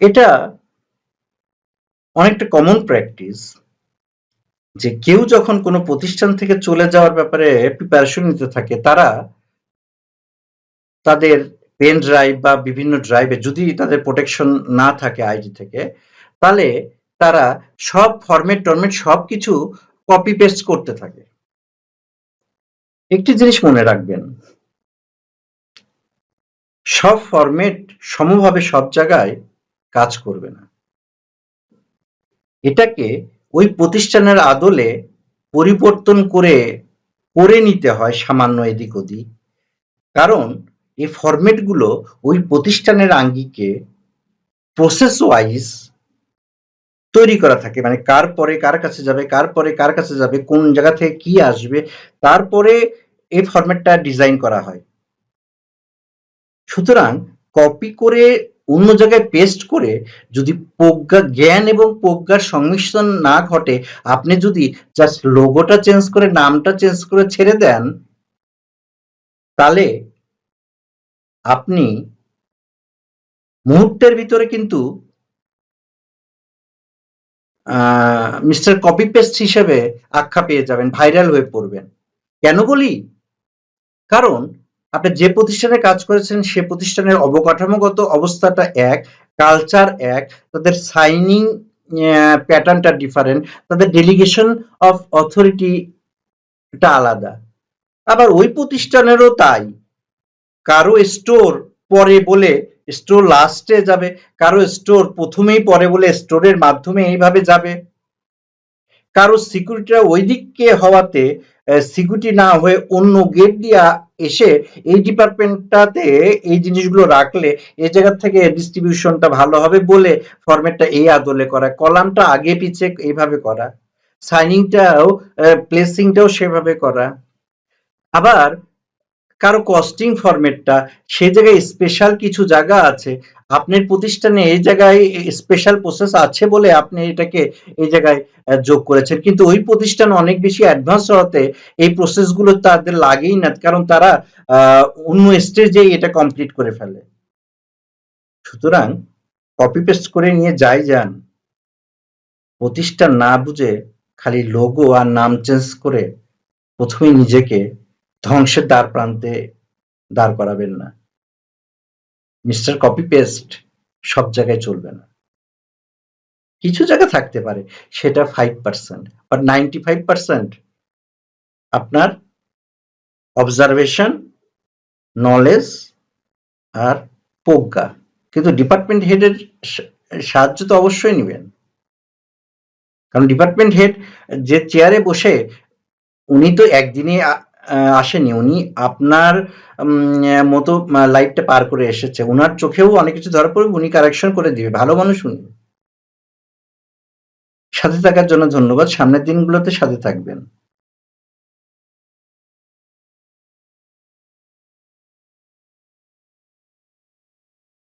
এটা অনেকটা common practice যে কেউ যখন কোনো প্রতিষ্ঠান থেকে চলে যাওয়ার ব্যাপারে প্রিপারেশন নিতে থাকে, তারা তাদের পেন ড্রাইভ বা বিভিন্ন ড্রাইভে যদি তাদের প্রোটেকশন না থাকে আইডি থেকে, তাহলে তারা সব ফরম্যাট টরম্যাট সব কিছু কপি পেস্ট করতে থাকে। একটি জিনিস মনে রাখবেন, সব ফরম্যাট সমভাবে সব জায়গায় কাজ করবে না। এটাকে ওই প্রতিষ্ঠানের আদলে পরিবর্তন করে করে নিতে হয় সামান্য এদিক ওদিক। কারণ এই ফরম্যাটগুলো ওই প্রতিষ্ঠানের আঙ্গিকে প্রসেস ওয়াইজ তৈরি করা থাকে। মানে কার পরে কার কাছে যাবে, কার পরে কার কাছে যাবে, কোন জায়গা থেকে কি আসবে, তারপরে এই ফরম্যাটটা ডিজাইন করা হয়। সুতরাং কপি করে অন্য জায়গায় পেস্ট করে যদি প্রজ্ঞা জ্ঞান এবং প্রজ্ঞার সংমিশ্রণ না ঘটে, আপনি যদি জাস্ট লোগোটা চেঞ্জ করে, নামটা চেঞ্জ করে ছেড়ে দেন, তাহলে আপনি মুহূর্তের ভিতরে কিন্তু মিস্টার কপি পেস্ট হিসেবে আখ্যা পেয়ে যাবেন ভাইরাল হয়ে পড়বেন। কেন বলি? কারণ আপনি যে প্রতিষ্ঠানে কাজ করেছেন, সে প্রতিষ্ঠানের অবকাঠামোগত অবস্থাটা এক কালচার এক, তাদের সাইনিং প্যাটার্নটা ডিফারেন্ট তাদের ডেলিগেশন অফ অথরিটিটা আলাদা। আবার ওই প্রতিষ্ঠানেরও তাই। কারও স্টোর পরে বলে স্টোর লাস্টে যাবে, কারও স্টোর প্রথমেই পরে বলে স্টোরের মাধ্যমে এইভাবে যাবে। কারও সিকিউরিটিটা ওই দিককে হওয়াতে সিকিউরিটি না হয়ে অন্য গেট দিয়া এসে এই ডিপার্টমেন্টটাতে এই জিনিসগুলো রাখলে এই জায়গা থেকে ডিস্ট্রিবিউশনটা ভালো হবে বলে ফরম্যাটটা এই আদলে করা। কলামটা আগে পিছে এইভাবে করা। সাইনিংটাও প্লেসিংটাও সেভাবে করা। আবার কারও কস্টিং ফরম্যাটটা সে জায়গায় স্পেশাল কিছু জায়গা আছে আপনার প্রতিষ্ঠানে এই জায়গায় স্পেশাল প্রসেস আছে বলে আপনি এটাকে এই জায়গায় যোগ করেছেন। কিন্তু ওই প্রতিষ্ঠান অনেক বেশি অ্যাডভান্স হতে এই প্রসেসগুলো তাদের লাগেই না, কারণ তারা অন্য স্টেজে এটা কমপ্লিট করে ফেলে। সুতরাং কপি পেস্ট করে নিয়ে যাই যান, প্রতিষ্ঠান না বুঝে খালি লোগো আর নাম চেঞ্জ করে প্রথমেই নিজেকে ধ্বংসের দ্বার প্রান্তে দাঁড় করাবেন না। মিস্টার কপি পেস্ট সব জায়গায় চলবে না। কিছু জায়গা থাকতে পারে, সেটা five percent but ninety five percent আপনার অবজারভেশন নলেজ আর প্রজ্ঞা। কিন্তু ডিপার্টমেন্ট হেডের সাহায্য তো অবশ্যই নেবেন। কারণ ডিপার্টমেন্ট হেড যে চেয়ারে বসে, উনি তো একদিনে আসেনি। উনি আপনার মতো লাইফটা পার করে এসেছে। উনার চোখেও অনেক কিছু ধরা পড়বে উনি কারেকশন করে দিবে। ভালো মানুষ উনি। সাথে থাকার জন্য ধন্যবাদ। সামনের দিনগুলোতে সাথে থাকবেন।